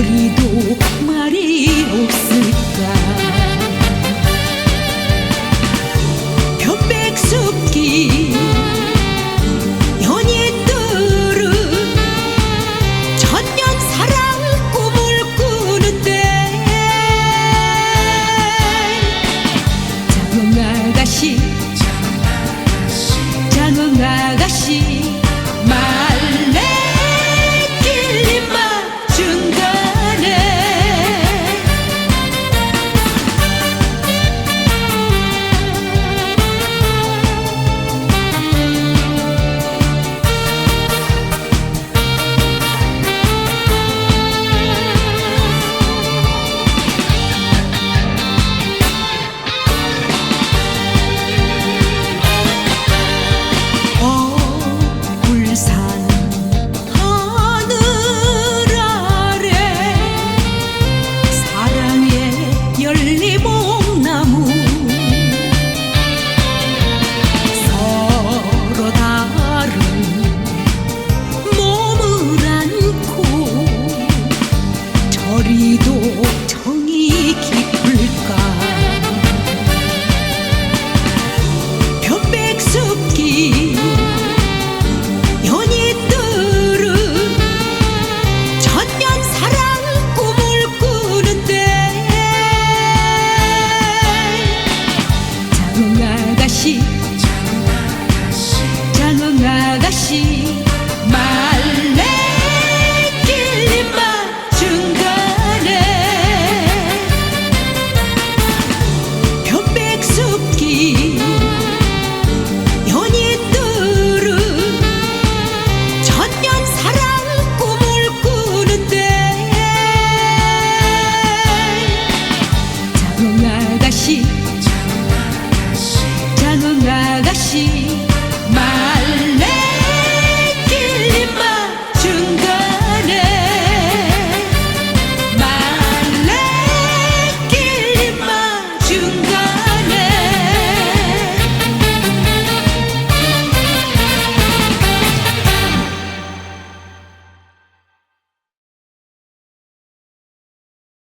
거리도 말이 없을까. 변백숲길 연인들은 천년 사랑 꿈을 꾸는데 장흥 아가씨 장흥 아가씨